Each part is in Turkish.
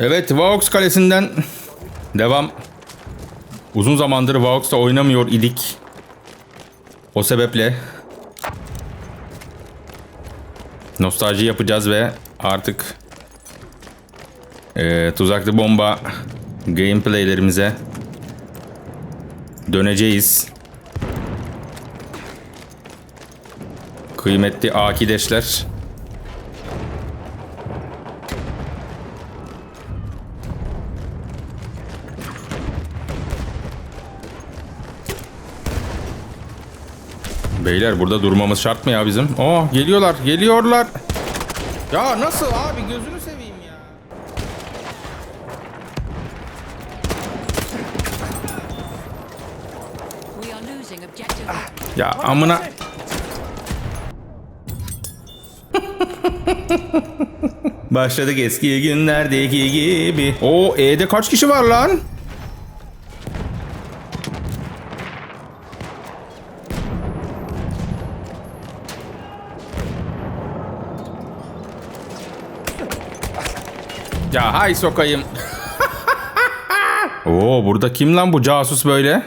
Evet Vaux kalesinden devam. Uzun zamandır Vaux'ta oynamıyor idik. O sebeple nostalji yapacağız ve artık eee, tuzaklı bomba gameplaylerimize döneceğiz. Kıymetli akideşler. Beyler burada durmamız şart mı ya bizim? Oh geliyorlar geliyorlar. Ya nasıl abi gözünü seveyim ya. Ya amına. Başladık eski günlerdeki gibi. O E'de kaç kişi var lan? Sokayım. Oo burada kim lan bu casus böyle?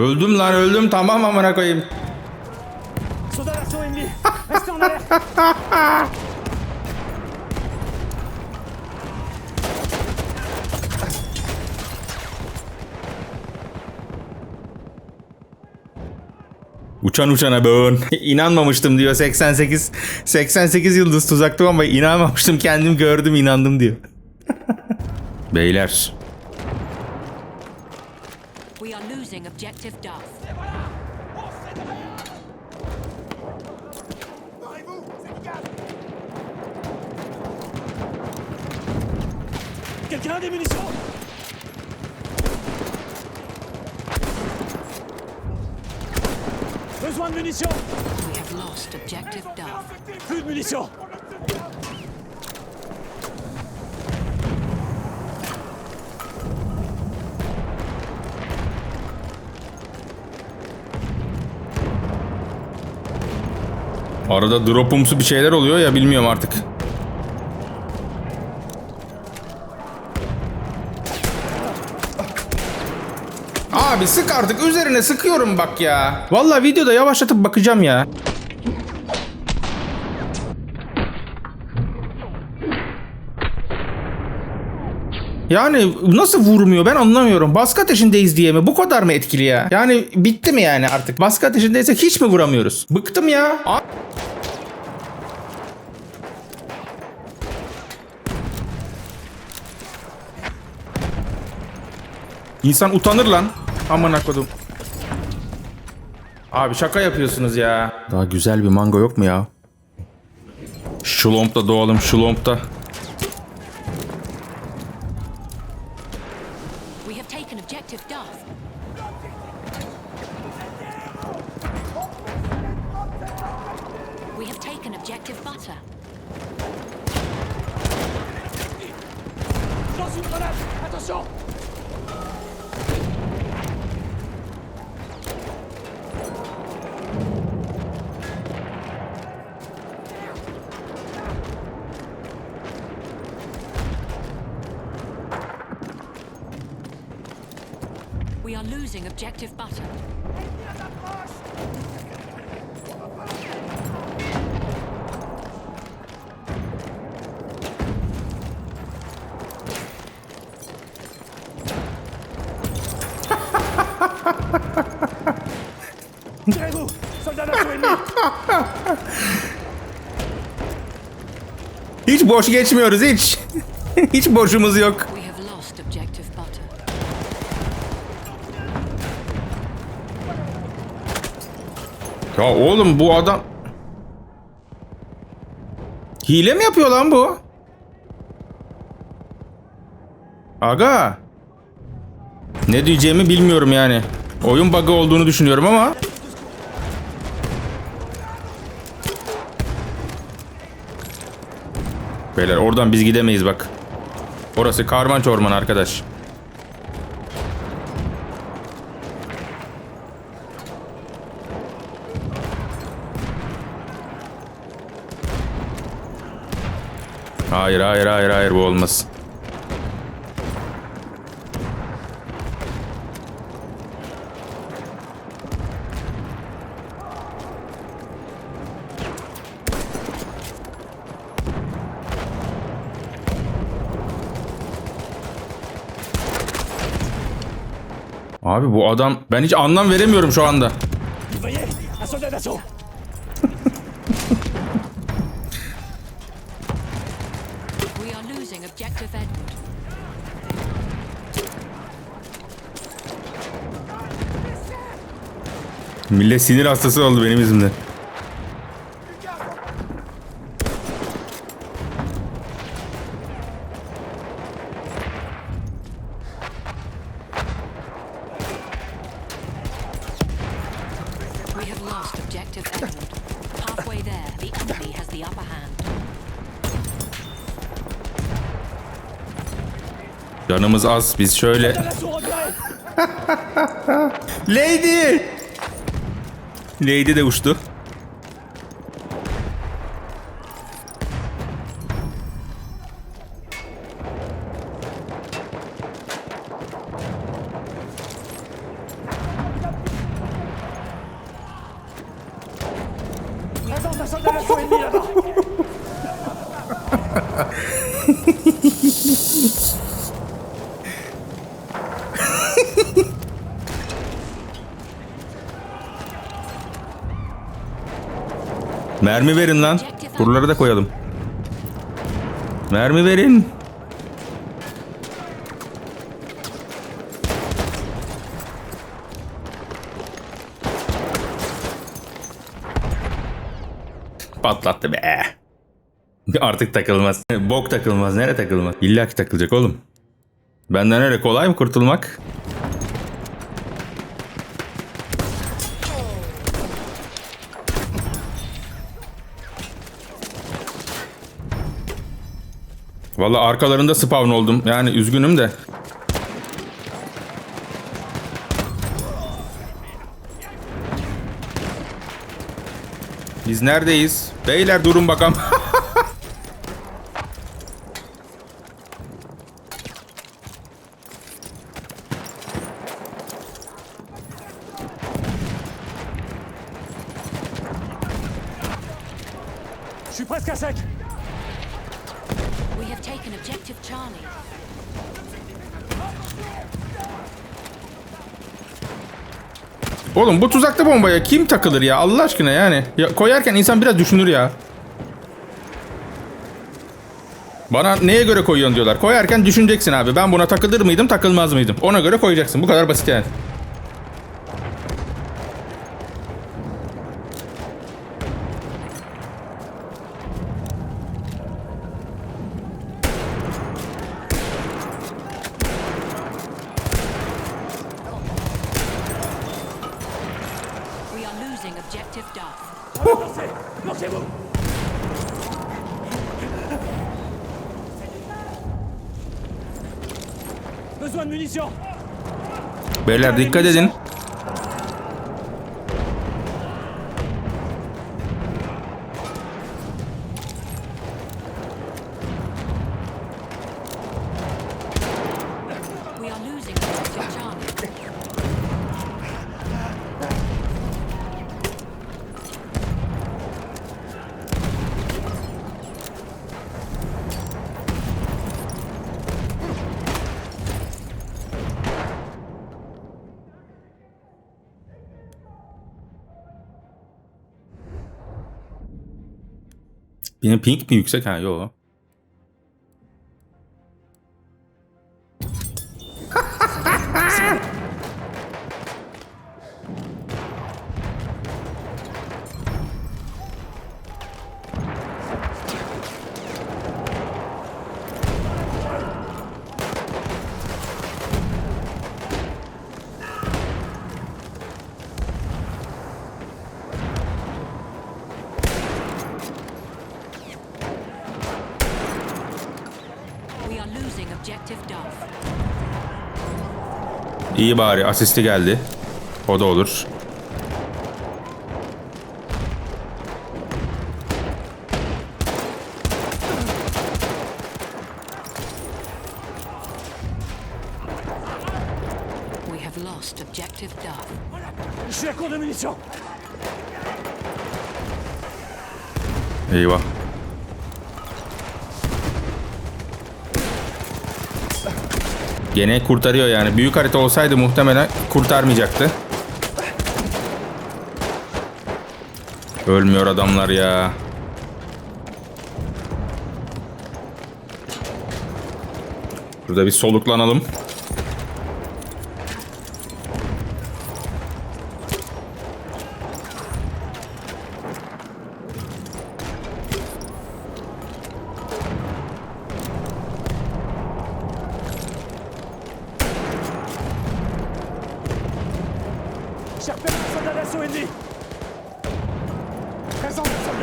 Öldüm lan öldüm tamam amına koyayım. Uçan uçana bön. İnanmamıştım diyor 88 88 yıldız tuzaktı ama inanmamıştım kendim gördüm inandım diyor. Beyler We are losing objective Duff. Quelqu'un a des munitions Besoin de munitions We have lost objective Duff. Plus de munitions arada dropumsu bir şeyler oluyor ya bilmiyorum artık. Abi sık artık üzerine sıkıyorum bak ya. Vallahi videoda yavaşlatıp bakacağım ya. Yani nasıl vurmuyor ben anlamıyorum. Baskı ateşindeyiz diye mi? Bu kadar mı etkili ya? Yani bitti mi yani artık? Baskı ateşindeysek hiç mi vuramıyoruz? Bıktım ya. A- İnsan utanır lan. Aman kodum. Abi şaka yapıyorsunuz ya. Daha güzel bir mango yok mu ya? Şulomp'ta doğalım Şulomp'ta. Are losing objective ennemi Hiç boş geçmiyoruz hiç. hiç boşumuz yok. Ya oğlum bu adam... Hile mi yapıyor lan bu? Aga. Ne diyeceğimi bilmiyorum yani. Oyun bug'ı olduğunu düşünüyorum ama Beyler oradan biz gidemeyiz bak. Orası karman çorman arkadaş. Hayır hayır hayır hayır bu olmaz. Abi bu adam ben hiç anlam veremiyorum şu anda. Losing objective Edward. Millet sinir hastası oldu benim yüzümden. We have lost objective Edward. Halfway there, the enemy has the upper hand. Canımız az biz şöyle. Lady! Lady de uçtu. Mermi verin lan. Buraları da koyalım. Mermi verin. Patlattı be. Artık takılmaz. Bok takılmaz. Nere takılmaz? İlla ki takılacak oğlum. Benden öyle kolay mı kurtulmak? Valla arkalarında spawn oldum. Yani üzgünüm de. Biz neredeyiz? Beyler durun bakalım. Je suis presque à sec have taken objective Charlie. Oğlum bu tuzaklı bombaya kim takılır ya Allah aşkına yani. Ya, koyarken insan biraz düşünür ya. Bana neye göre koyuyorsun diyorlar. Koyarken düşüneceksin abi. Ben buna takılır mıydım takılmaz mıydım. Ona göre koyacaksın. Bu kadar basit yani. We are losing objective Duff. Avancez Lancez-vous Besoin de munitions Beyler dikkat edin. Benim ping mi yüksek? Ha yok. İyi bari asisti geldi. O da olur. We have lost objective Duff. Je suis à court de munitions. Eyvah. Gene kurtarıyor yani. Büyük harita olsaydı muhtemelen kurtarmayacaktı. Ölmüyor adamlar ya. Burada bir soluklanalım. J'ai repéré un soldat d'assaut ennemi. Présent, soldat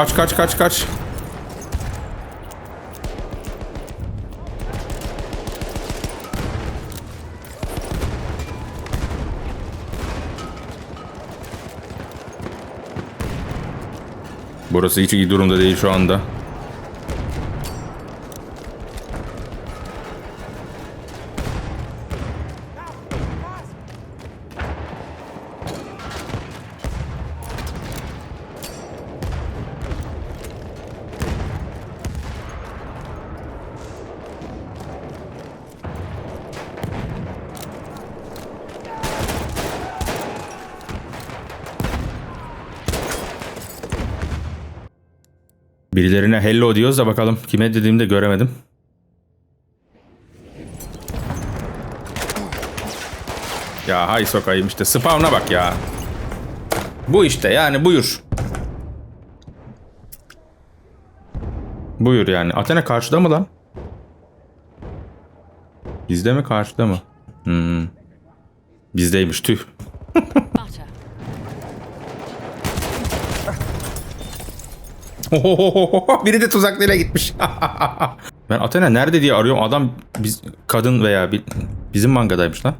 Kaç kaç kaç kaç. Burası hiç iyi durumda değil şu anda. Birilerine hello diyoruz da bakalım kime dediğimi de göremedim. Ya hay sokayım işte spawn'a bak ya. Bu işte yani buyur. Buyur yani. Athena karşıda mı lan? Bizde mi karşıda mı? Hmm. Bizdeymiş tüh. Biri de tuzaklıyla gitmiş. ben Athena nerede diye arıyorum. Adam biz kadın veya bi- bizim mangadaymış lan.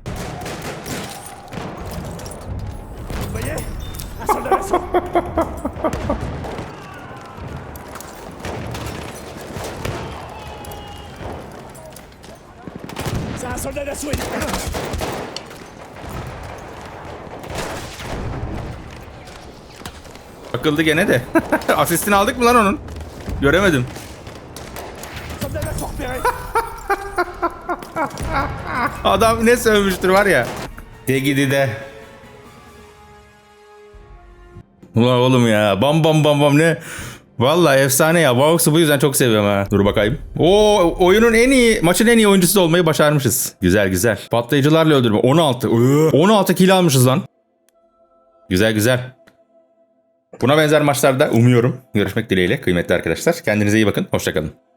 Soldat d'assaut. C'est un soldat d'assaut ennemi. Akıldı gene de. Asistini aldık mı lan onun? Göremedim. Adam ne sövmüştür var ya. De gidi de. Ulan oğlum ya. Bam bam bam bam ne? Vallahi efsane ya. Vaux'u bu yüzden çok seviyorum ha. Dur bakayım. Oo oyunun en iyi, maçın en iyi oyuncusu olmayı başarmışız. Güzel güzel. Patlayıcılarla öldürme. 16. Iı, 16 kill almışız lan. Güzel güzel. Buna benzer maçlarda umuyorum. Görüşmek dileğiyle kıymetli arkadaşlar. Kendinize iyi bakın. Hoşçakalın.